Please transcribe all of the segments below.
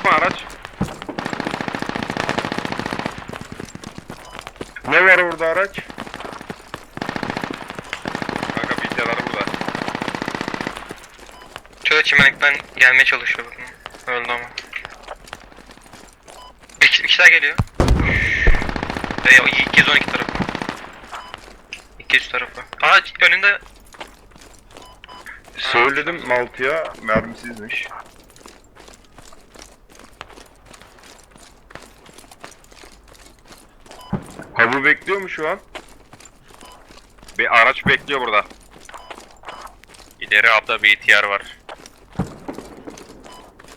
Sıkma araç. Ne var orada araç? Kanka bilgisayarlar burada. Şöyle çimenlikten gelmeye çalışıyor bakın. Öldü ama. Bir kişi daha geliyor. Ve 212 tarafı. 200 tarafı. Aa önünde Söyledim Maltı'ya mermisizmiş. Ha bu bekliyor mu şu an? Bir araç bekliyor burada. İleri abla bir ihtiyar var.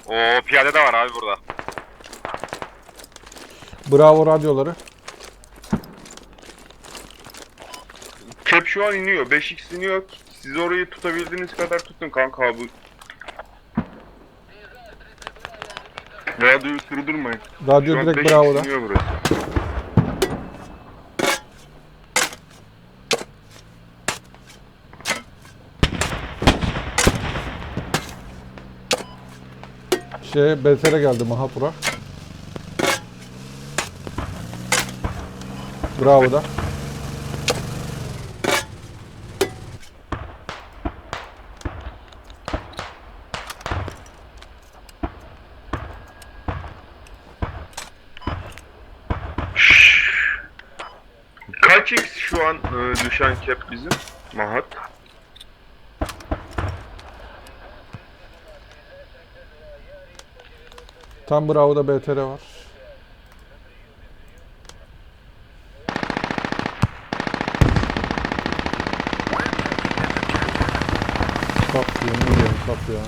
O piyade de var abi burada. Bravo radyoları. Kep şu an iniyor. 5x iniyor. Siz orayı tutabildiğiniz kadar tutun kanka abi. Radyoyu kırdırmayın. Radyo Şu an direkt 5x Bravo'da. iniyor burası. Şey BTR geldi Mahapura. Bravo'da. Kaç x şu an e, düşen kep bizim? Mahat. Tam Bravo'da BTR var. Kap diyor, ne diyorum kap ya.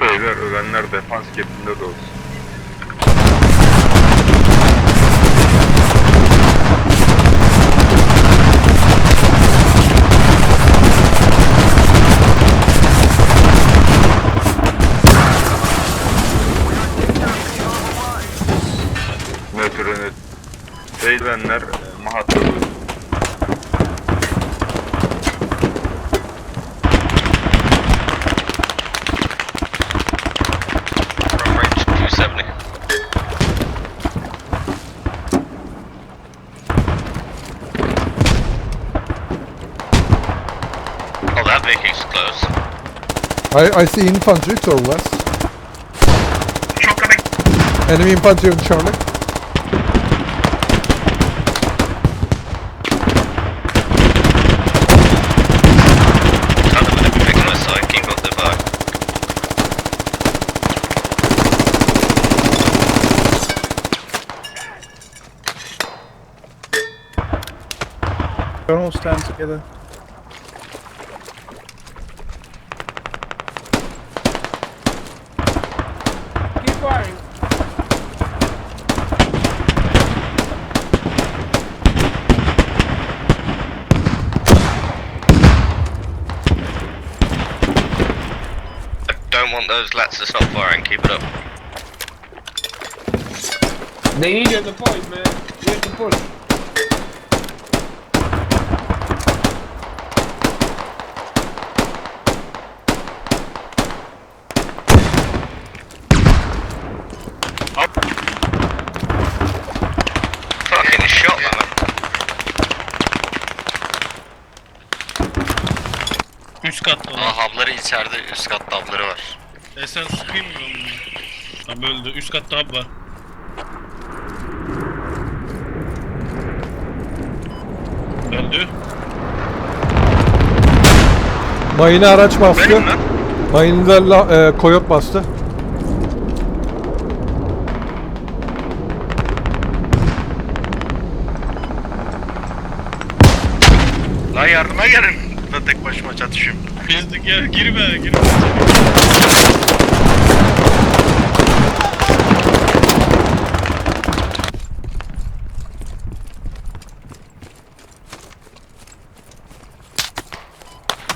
Beyler ölenler defans kepinde de olsun. Nötrünü Beylenler e, Mahat'ta da olsun. from range 270. Oh, that Viking's close. I, I see infantry to our west. Enemy infantry on Charlie. Don't all stand together. Keep firing. I don't want those lats to stop firing, keep it up. They need you at the point, man. You have to katta olan. Aa, habları içeride, üst katta habları var. E sen sıkayım mı onu? Tamam öldü. Üst katta hab var. Öldü. Mayını araç bastı. Benim lan. Mayını da la, e, koyot bastı. Lan yardıma gelin. Da tek başıma çatışıyorum. Bezdik ya girme girme.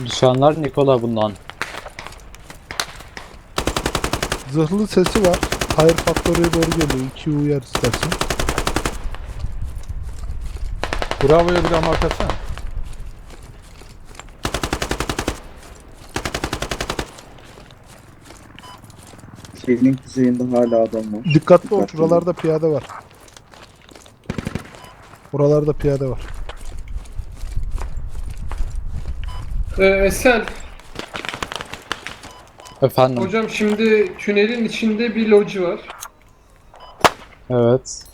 Düşenler Nikola bundan. Zırhlı sesi var. Hayır faktörüye doğru geliyor. İki uyar istersen. Bravo'ya bir daha mark atsana. Şehrin kuzeyinde hala adam var. Dikkatli ol Dikkatli şuralarda piyade var. Buralarda piyade var. Ee, Esel, Efendim. hocam şimdi tünelin içinde bir loji var. Evet.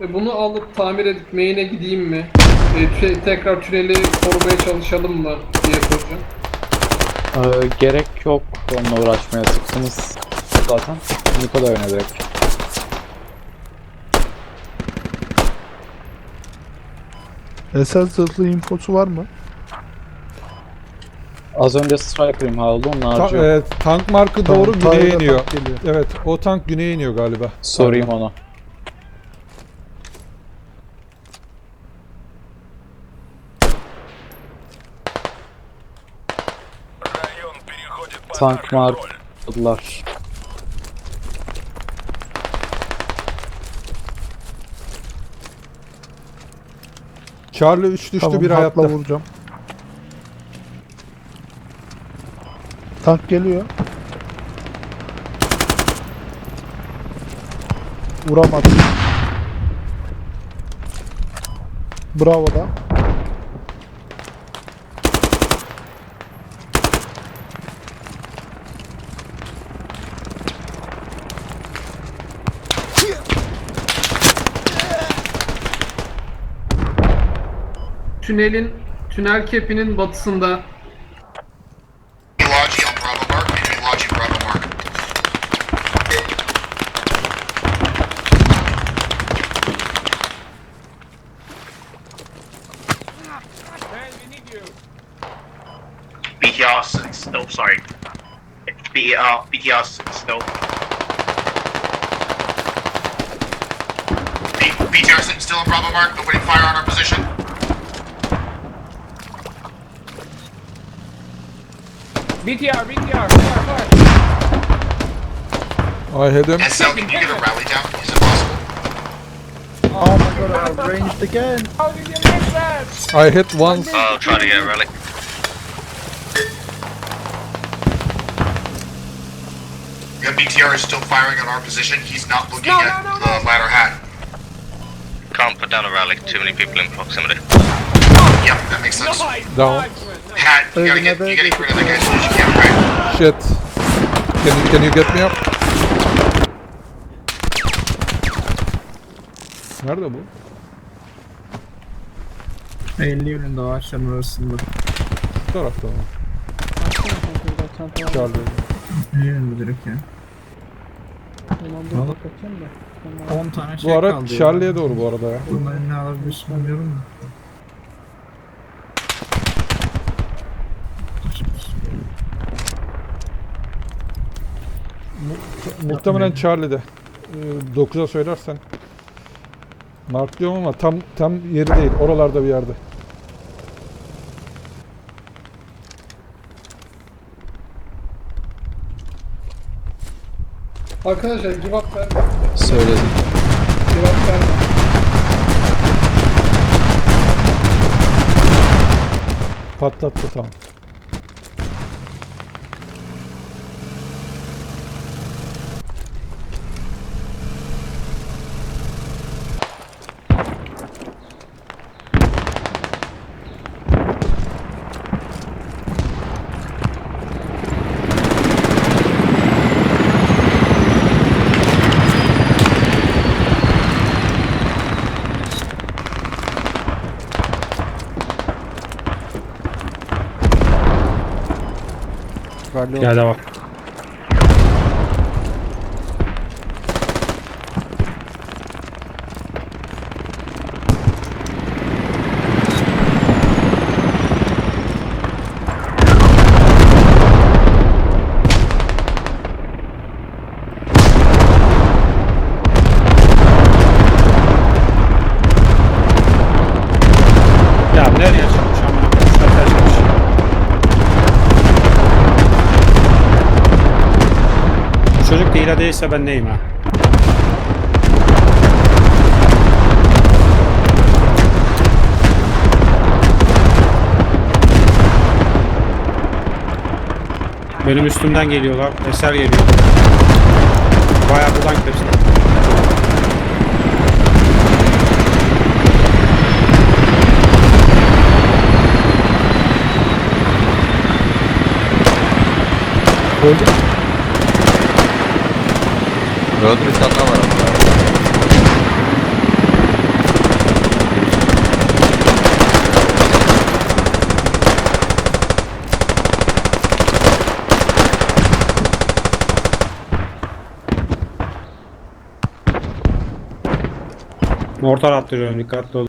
E, bunu alıp tamir edip main'e gideyim mi? E, tü- tekrar tüneli korumaya çalışalım mı diye soracağım. Ee, gerek yok onunla uğraşmaya sıktınız zaten. Nikola öne direkt. Esel zırhlı infosu var mı? Az önce Striker imha oldu onun Ta- harcı. e, tank markı doğru Tamam, güneye iniyor. geliyor. Evet o tank güneye iniyor galiba. Sorayım ona. Tank markladılar. Charlie 3 düştü Tamam bir hayatta. vuracağım. Tank geliyor. Vuramadım. Bravo da. Tünelin, tünel kepinin batısında. BTR still, sorry. BTR, BTR still. B- BTR still on Bravo Mark, opening fire on our position. BTR, BTR, fire, fire. Oh, I had him. SL, can you get a rally down? Is it possible? Oh my god, I outranged again. How did you miss that? I hit once. I'll try to get a rally. Yeah, BTR is still firing on our position. He's not looking No, at no, no, the ladder hat. Can't put down a relic. Too many people in proximity. Yep, that makes sense. Down. Hat, you gotta get, you gotta get rid of the guy as soon as you can, right? Shit. Can you, can you get me up? Nerede bu? 50 yönünde ağaçların arasında. Bu tarafta mı? Charlie. Ne yönünde direkt ya? Alıp 10 tane şey Bu ara kaldı ya. Charlie'ye doğru bu arada ya. Bunların ne alabilirsin bilmiyorum da. Muhtemelen Charlie'de. Ee, 9'a söylersen. Marklıyorum ama tam tam yeri değil. Oralarda bir yerde. Arkadaşlar give up ver. Söyledim. Give up ver. Patlattı tamam. Piyade var. Ya Hala değilse ben neyim ha? Benim üstümden geliyorlar. Eser geliyor. Bayağı buradan kaçtı. Öldü. Öldü bir tane daha var ama. Mortar attırıyorum dikkatli ol. I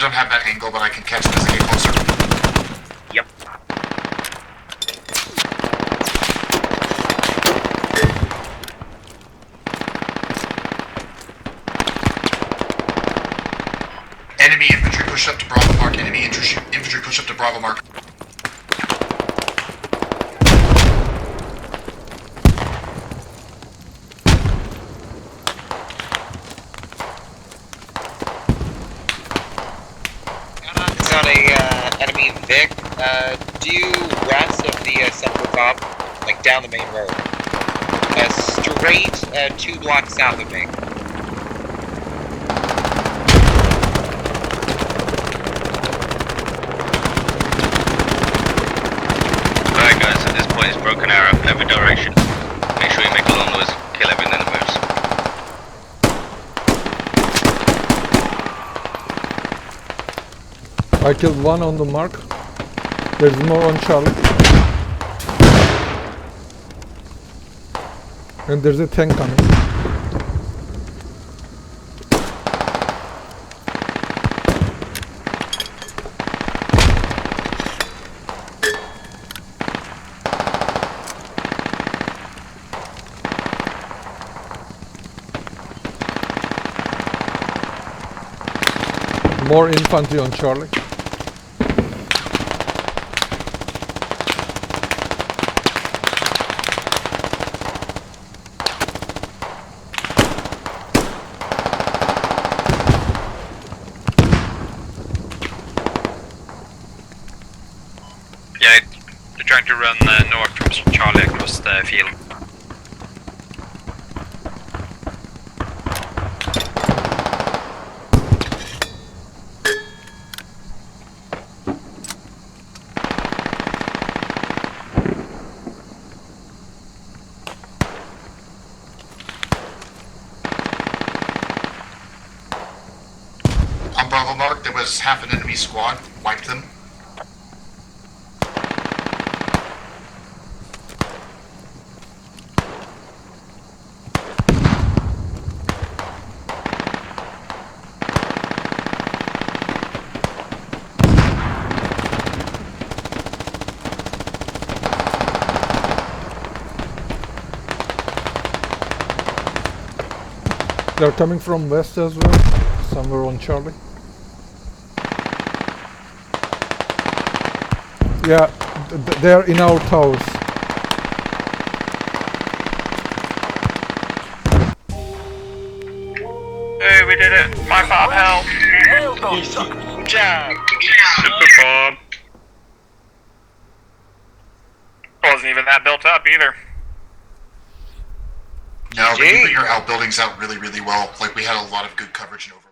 don't have that angle, but I can catch Enemy infantry push up to Bravo Mark. Enemy infantry, push up to Bravo Mark. It's on a uh, enemy Vic. Uh, due west of the uh, Central Top, like down the main road. Uh, straight uh, two blocks south of me. Alright guys, at this point it's broken arrow every direction. Make sure you make a long noise, kill everything that moves. I killed one on the mark. There's more on Charlie. And there's a tank coming. More infantry on Charlie. Yeah, they're trying to run uh, north from Charlie across the field. On Bravo Mark, there was half an enemy squad. Wiped them. They're coming from west as well, somewhere on Charlie. Yeah, th- th- they're in our towers. Hey, we did it! My fault, help! Good job! Super Bob. Wasn't even that built up either. No, but you GG. put your outbuildings out really, really well. Like we had a lot of good coverage and over.